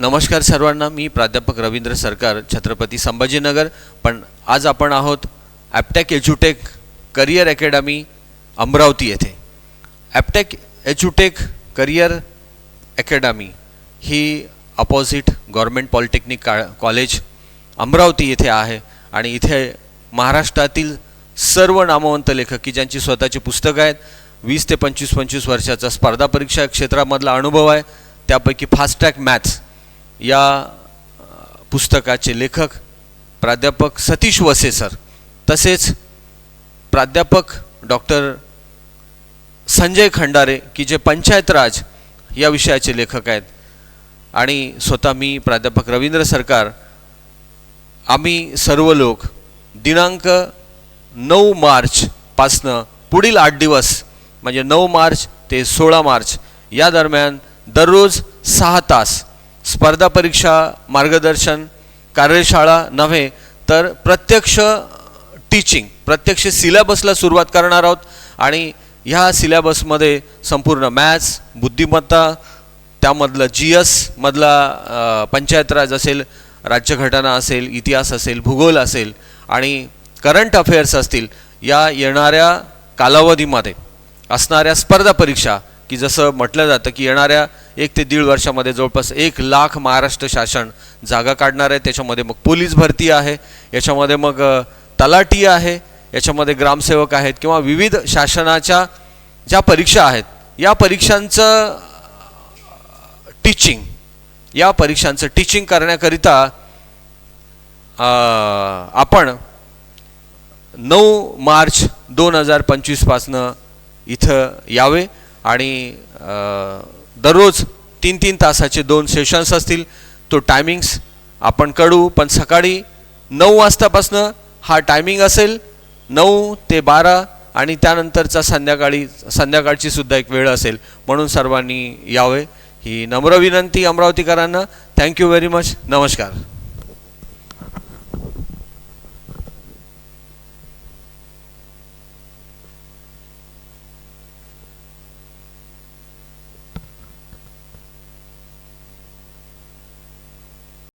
नमस्कार सर्वांना मी प्राध्यापक रवींद्र सरकार छत्रपती संभाजीनगर. पण आज आपण आहोत ॲपटेक एज्युटेक करिअर अकॅडमी अमरावती येथे. ॲपटेक एज्युटेक करिअर अकॅडमी ही अपोजिट गव्हर्मेंट पॉलिटेक्निक का कॉलेज अमरावती येथे आहे. आणि इथे महाराष्ट्रातील सर्व नामवंत लेखक की ज्यांची स्वतःची पुस्तकं आहेत वीस ते पंचवीस पंचवीस वर्षाचा स्पर्धा परीक्षा क्षेत्रामधला अनुभव आहे त्यापैकी फास्ट ट्रॅक मॅथ्स या पुस्तकाचे लेखक प्राध्यापक सतीश वसे सर. तसेच प्राध्यापक डॉक्टर संजय खंडारे की जे पंचायत राज या विषयाचे लेखक आहेत. आणि स्वतः मी प्राध्यापक रवींद्र सरकार आम्ही सर्व लोक दिनांक नऊ मार्चपासनं पुढील आठ दिवस म्हणजे नऊ मार्च ते सोळा मार्च या दरम्यान दररोज सहा तास स्पर्धा परीक्षा मार्गदर्शन कार्यशाळा नव्हे तर प्रत्यक्ष टीचिंग प्रत्यक्ष सिलेबसला सुरुवात करणार आहोत आणि ह्या सिलेबसमध्ये संपूर्ण मॅथ्स बुद्धिमत्ता त्यामधलं जी एसमधला अ, पंचायत राज असेल राज्यघटना असेल इतिहास असेल भूगोल असेल आणि करंट अफेअर्स असतील या येणाऱ्या कालावधीमध्ये असणाऱ्या स्पर्धा परीक्षा की जसं म्हटलं जातं की येणाऱ्या एक ते दीड वर्षामध्ये जवळपास एक लाख महाराष्ट्र शासन जागा काढणार आहे. त्याच्यामध्ये मग पोलीस भरती आहे. याच्यामध्ये मग तलाटी आहे. याच्यामध्ये ग्रामसेवक आहेत किंवा विविध शासनाच्या ज्या परीक्षा आहेत या परीक्षांचं टीचिंग या परीक्षांचं टीचिंग करण्याकरिता आपण नऊ मार्च दोन हजार पंचवीसपासनं इथं यावे आणि दररोज तीन तीन तासाचे दोन सेशन्स असतील. तो टायमिंग्स आपण कळू पण सकाळी नऊ वाजतापासनं हा टायमिंग असेल नऊ ते बारा आणि त्यानंतरचा संध्याकाळी संध्याकाळची सुद्धा एक वेळ असेल. म्हणून सर्वांनी यावे. ही नम्र विनंती अमरावतीकरांना. थँक्यू व्हेरी मच नमस्कार.